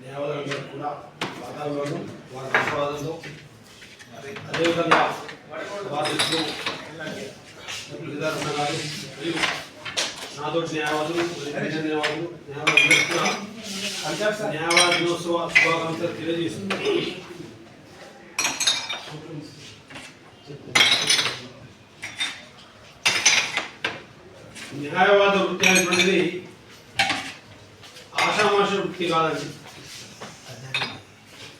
న్యాయవాదులందరూ కూడా వాతావరణం వారి ఆశీర్వాదంతో అదే అదేవిధంగా వాదిస్తూ సిద్ధార్థ గారు మరియు నాతోటి న్యాయవాదులు న్యాయవాదులు న్యాయవాదులు కూడా న్యాయవాద దినోత్సవ శుభాకాంక్షలు తెలియజేస్తుంది న్యాయవాద వృత్తి అనేటువంటిది ఆషామాష వృత్తి కాదండి.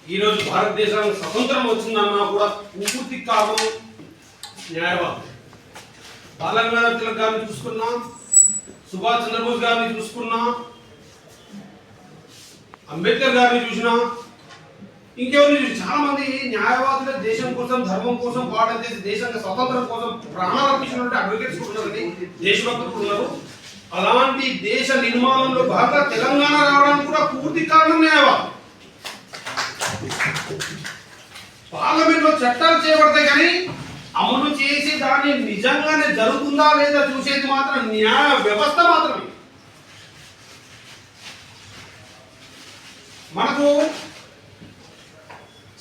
ఈరోజు భారతదేశానికి స్వతంత్రం వచ్చిందన్నా కూడా పూర్తి కారణం న్యాయవాదం. బాలగంగాధర తిలక్ గారిని చూసుకున్నా సుభాష్ చంద్రబోస్ గారిని చూసుకున్నా అంబేద్కర్ గారిని చూసినా ఇంకెవరు చాలా మంది న్యాయవాదులు దేశం కోసం ధర్మం కోసం పోరాటం చేసి దేశానికి స్వతంత్రం కోసం ప్రాణాలు అర్పించినటువంటి అడ్వకేట్స్ ఉన్నారండి దేశభక్తులు ఉన్నారు. అలాంటి దేశ నిర్మాణంలో భారత తెలంగాణ రావడానికి కూడా పూర్తి కారణం న్యాయవాదం. పార్లమెంట్లో చట్టాలు చేయబడతాయి కానీ అమలు చేసి దాన్ని నిజంగానే జరుగుతుందా లేదా చూసేది మాత్రం న్యాయ వ్యవస్థ మాత్రమే. మనకు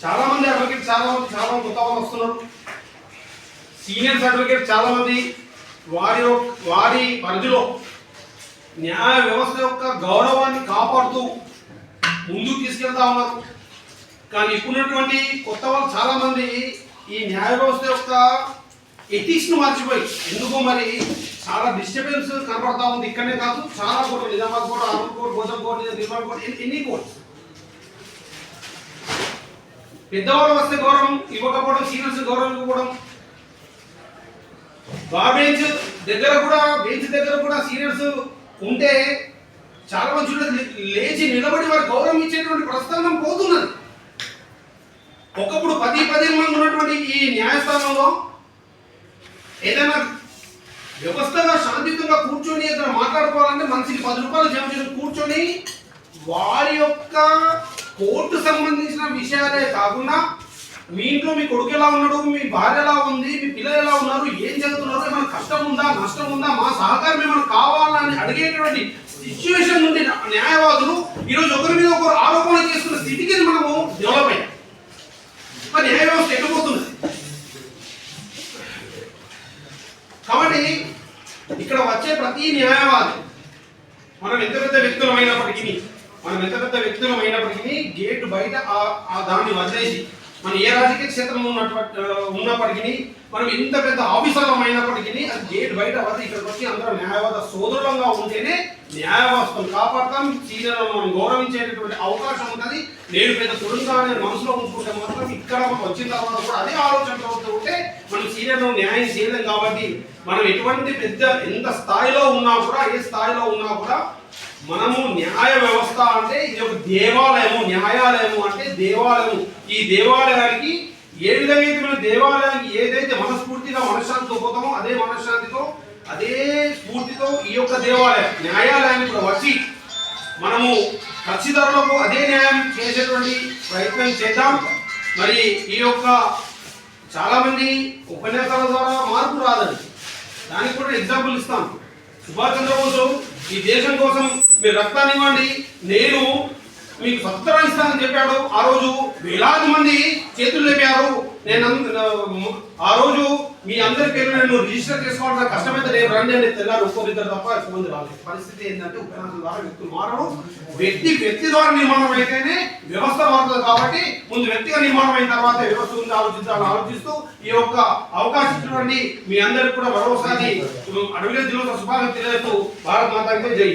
చాలా మంది అడ్వకేట్ చాలా మంది చాలా మంది కొత్త వాళ్ళు వస్తున్నారు. సీనియర్స్ అడ్వకేట్ చాలా మంది వారి యొక్క- వారి పరిధిలో న్యాయ వ్యవస్థ యొక్క గౌరవాన్ని కాపాడుతూ ముందుకు తీసుకెళ్తా ఉన్నారు. కానీ ఇప్పుడున్నటువంటి కొత్త వాళ్ళు చాలా మంది ఈ న్యాయ వ్యవస్థ యొక్క ఎథిక్స్ను మర్చిపోయి ఎందుకో మరి చాలా డిస్టర్బెన్స్ కనపడతా ఉంది. ఇక్కడనే కాదు చాలా కోర్టు నిజామాబాద్ కోట అరూర్ కోర్టు గోజం కోర్టు నిర్మల్ కోర్టు ఎన్ని- కోర్టు పెద్దవాళ్ళు వస్తే గౌరవం ఇవ్వకపోవడం సీనియర్స్ గౌరవం ఇవ్వకపోవడం. బా బెంచ్ దగ్గర కూడా బెంచ్ దగ్గర కూడా సీనియర్స్ ఉంటే చాలా మంది చూడ లేచి నిలబడి వారు గౌరవం ఇచ్చేటువంటి ప్రస్థానం పోతున్నది. ఒకప్పుడు పది పది మంది ఉన్నటువంటి ఈ న్యాయస్థానంలో ఏదైనా వ్యవస్థగా శాంతియుతంగా కూర్చొని ఏదైనా మాట్లాడుకోవాలంటే మనిషికి పది రూపాయలు జమ చేసి కూర్చొని వారి యొక్క కోర్టు సంబంధించిన విషయాలే కాకుండా మీ ఇంట్లో మీ కొడుకు ఎలా ఉన్నాడు మీ భార్య ఎలా ఉంది మీ పిల్లలు ఎలా ఉన్నారు ఏం చదువుతున్నారు ఏమైనా కష్టం ఉందా నష్టం ఉందా మా సహకారం ఏమైనా కావాలని అడిగేటువంటి సిచ్యువేషన్ నుండి న్యాయవాదులు ఈరోజు ఒకరి మీద ఒకరు ఆరోపణ చేసుకున్న స్థితికి మనము డెవలప్ అయ్యాం. మరి న్యాయ వ్యవస్థ ఎక్కడిపోతుంది కాబట్టి ఇక్కడ వచ్చే ప్రతి న్యాయవాది మనం ఎంత పెద్ద వ్యక్తులమైనప్పటికీ మనం ఎంత పెద్ద వ్యక్తులమైనప్పటికీ గేట్ బయట ఆ- దాన్ని వదిలేసి మనం ఏ రాజకీయ క్షేత్రంలో ఉన్నటువంటి ఉన్నప్పటికీ మనం ఎంత పెద్ద ఆఫీసర్లం అయినప్పటికీ అది గేట్ బయట వదిలి ఇక్కడికి వచ్చి అందరూ న్యాయవాద సోదరులంగా ఉంటేనే న్యాయవాదం కాపాడతాం సీనియర్లను మనం గౌరవించేటటువంటి అవకాశం ఉంటుంది. నేను పెద్ద తుడుగా నేను మనసులో ఉంచుకుంటే మాత్రం ఇక్కడ మనం వచ్చిన తర్వాత కూడా అదే ఆలోచనలో ఉంటే మనం సీనియర్లు న్యాయం చేయలేం కాబట్టి మనం ఎటువంటి పెద్ద ఎంత స్థాయిలో ఉన్నా కూడా ఏ స్థాయిలో ఉన్నా కూడా మనము న్యాయ వ్యవస్థ అంటే ఇది ఒక దేవాలయము న్యాయాలయము అంటే దేవాలయము. ఈ దేవాలయానికి ఏ విధంగా మన దేవాలయానికి ఏదైతే మనస్ఫూర్తిగా మనశ్శాంతితో పోతామో అదే మనశ్శాంతితో అదే స్ఫూర్తితో ఈ యొక్క దేవాలయం న్యాయాలయానికి కూడా వచ్చి మనము కక్షిదారులకు అదే న్యాయం చేసేటువంటి ప్రయత్నం చేద్దాం. మరి ఈ యొక్క చాలామంది ఉపన్యాసాల ద్వారా మార్పు రాదండి. దానికి కూడా ఎగ్జాంపుల్ ఇస్తాం సుభాష్ చంద్రబోసు ఈ దేశం కోసం మీరు రక్తాన్ని ఇవ్వండి. నేను మీకు స్వతంత్రాన్ని ఇస్తానని చెప్పాడు. ఆ రోజు వేలాది మంది చేతులు లేపారు. నేను ఆ రోజు మీ అందరి పేరు నేను రిజిస్టర్ చేసుకోవడం నాకు కష్టమైతే రేపు రండి అని తెల్లారు ఒక్కొక్కరిద్దరు తప్ప ఎక్కువ రాలేదు. పరిస్థితి ఏంటంటే ఉపన్యాసం ద్వారా వ్యక్తులు మారరు. వ్యక్తి వ్యక్తి ద్వారా నిర్మాణం అయితేనే వ్యవస్థ మారుతుంది కాబట్టి ముందు వ్యక్తిగా నిర్మాణం అయిన తర్వాత వ్యవస్థ గురించి ఆలోచించాలని ఆలోచిస్తూ ఈ యొక్క అవకాశం ఇచ్చినటువంటి మీ అందరికి కూడా మరోసారి అడవిలో దినోత్సవ శుభాకాంక్షలు తెలియజేస్తూ భారత్ మాతాకి జై